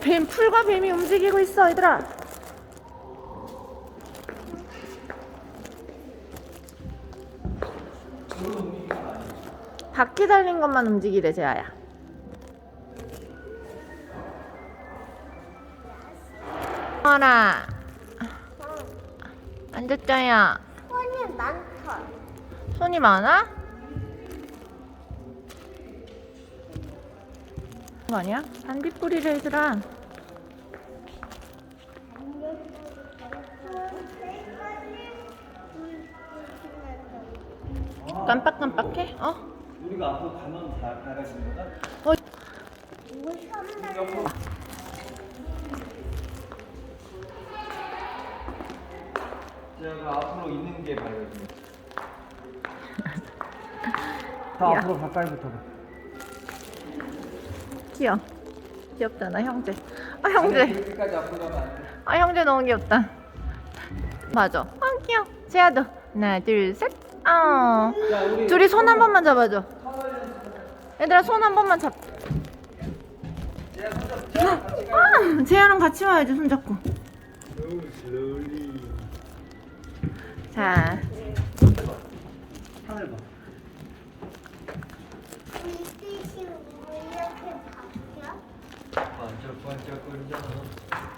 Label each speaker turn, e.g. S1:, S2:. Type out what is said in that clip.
S1: 뱀, 풀과 뱀이 움직이고 있어, 얘들아. 바퀴 달린 것만 움직이래, 재아야. 어라, 앉았자야.
S2: 손이 많다.
S1: 손이 많아? 거 아니야? 반딧불이래, 얘들아. 깜빡깜빡해? 어?
S3: 우리가 앞으로 가면 다 나가시는 거다?
S1: 어?
S3: 제가 앞으로 있는 게 말이지.
S1: 야.
S3: 다 앞으로 가까이 붙어봐.
S1: 귀여워. 귀엽잖아, 형제. 아, 형제.
S3: 여기까지 앞으로 가면 안 돼.
S1: 아, 형제 너무 귀엽다. 맞아. 아, 귀여워. 재야도. 하나, 둘, 셋. 아.
S3: 우리
S1: 둘이 손 한 번만 잡아줘. 얘들아, 손 한 번만 잡.
S3: 제가 손 잡- 제가 같이 가.
S1: 아, 재야랑 같이 와야지, 손 잡고.
S3: Slowly.
S1: 자,
S3: 하늘 봐. Quando?